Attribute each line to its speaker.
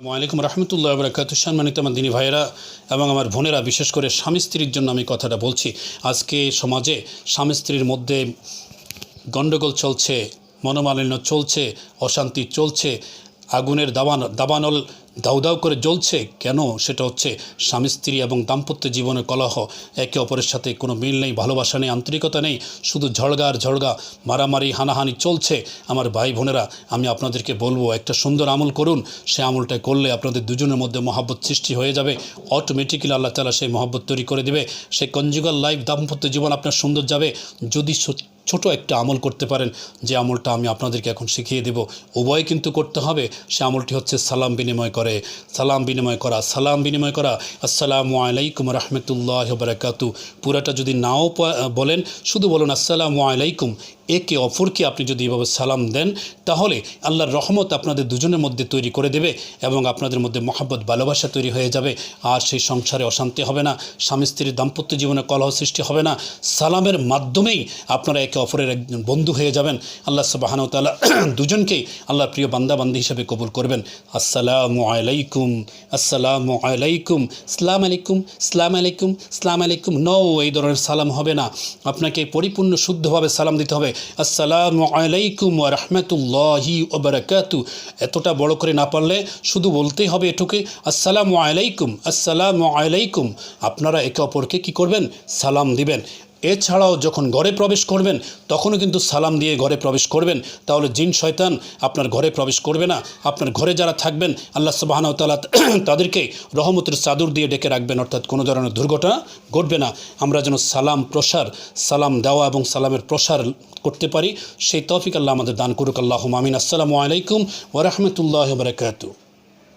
Speaker 1: ওয়ালাইকুম রহমতুল্লাহ বরকাত সম্মানিত আমার দিনী ভাইয়েরা এবং আমার বোনেরা, বিশেষ করে স্বামী স্ত্রীর জন্য আমি কথাটা বলছি। আজকে সমাজে স্বামী স্ত্রীর মধ্যে গণ্ডগোল চলছে, মনোমালিন্য চলছে, অশান্তি চলছে। আগুনের দাবান, দাবানল দাউ দাউ করে জ্বলছে। কেন? সেটা হচ্ছে স্বামী, স্ত্রী এবং দাম্পত্য জীবনের কলহ। একে অপরের সাথে কোনো মিল নেই, ভালোবাসা নেই, আন্তরিকতা নেই। শুধু ঝড়গা আর ঝড়গা, মারামারি, হানাহানি চলছে। আমার ভাই বোনেরা, আমি আপনাদেরকে বলব, একটা সুন্দর আমল করুন। সে আমলটা করলে আপনাদের দুজনের মধ্যে মহাব্বত সৃষ্টি হয়ে যাবে। অটোমেটিক্যালি আল্লাহ তালা সেই মহাব্বত তৈরি করে দেবে। সেই কনজুগাল লাইফ দাম্পত্য জীবন আপনার সুন্দর যাবে। যদি সত্যি ছোট একটা আমল করতে পারেন। যে আমলটা আমি আপনাদেরকে এখন শিখিয়ে দেব। উভয় কিন্তু করতে হবে। সে আমলটি হচ্ছে সালাম বিনিময় করে। সালাম বিনিময় করা, সালাম বিনিময় করা। আসসালামু আলাইকুম রহমতুল্লাহ বারাকাতু। পুরাটা যদি নাও বলেন, শুধু বলুন, আসসালামু আলাইকুম। একে অপরকে আপনি যদি এভাবে সালাম দেন, তাহলে আল্লাহর রহমত আপনাদের দুজনের মধ্যে তৈরি করে দেবে এবং আপনাদের মধ্যে মহাব্বত, ভালোবাসা তৈরি হয়ে যাবে। আর সেই সংসারে অশান্তি হবে না, স্বামী স্ত্রীর দাম্পত্য জীবনে কলহ সৃষ্টি হবে না। সালামের মাধ্যমেই আপনারা একে অপরের একজন বন্ধু হয়ে যাবেন। আল্লাহ সুবাহানতালা দুজনকেই আল্লাহর প্রিয় বান্দা বান্দি হিসেবে কবুল করবেন। আসসালামু আলাইকুম আসসালামু আলাইকুম, সালাম আলাইকুম সালাম আলাইকুম সালাম আলাইকুম। নো এই ধরনের সালাম হবে না। আপনাকে পরিপূর্ণ, শুদ্ধভাবে সালাম দিতে হবে। আসসালামু আলাইকুম রাহমাতুল্লাহি ওয়া বারাকাতু এতটা বড় করে না পারলে শুধু বলতেই হবে এটুকে, আসসালামু আলাইকুম আসসালামু আলাইকুম। আপনারা একে অপরকে কি করবেন? সালাম দিবেন। এছাড়াও যখন ঘরে প্রবেশ করবেন, তখনও কিন্তু সালাম দিয়ে ঘরে প্রবেশ করবেন। তাহলে জিন শয়তান আপনার ঘরে প্রবেশ করবে না। আপনার ঘরে যারা থাকবেন, আল্লাহ সুবাহানাউ তাআলা তাদেরকে রহমতের চাদর দিয়ে ডেকে রাখবেন। অর্থাৎ কোনো ধরনের দুর্ঘটনা ঘটবে না। আমরা যেন সালাম প্রসার, সালাম দেওয়া এবং সালামের প্রসার করতে পারি। সেই তৌফিক আল্লাহ আমাদের দান করুক। আল্লাহ মামিন আসসালামু আলাইকুম ওরহমতুল্লাহ বারকাতু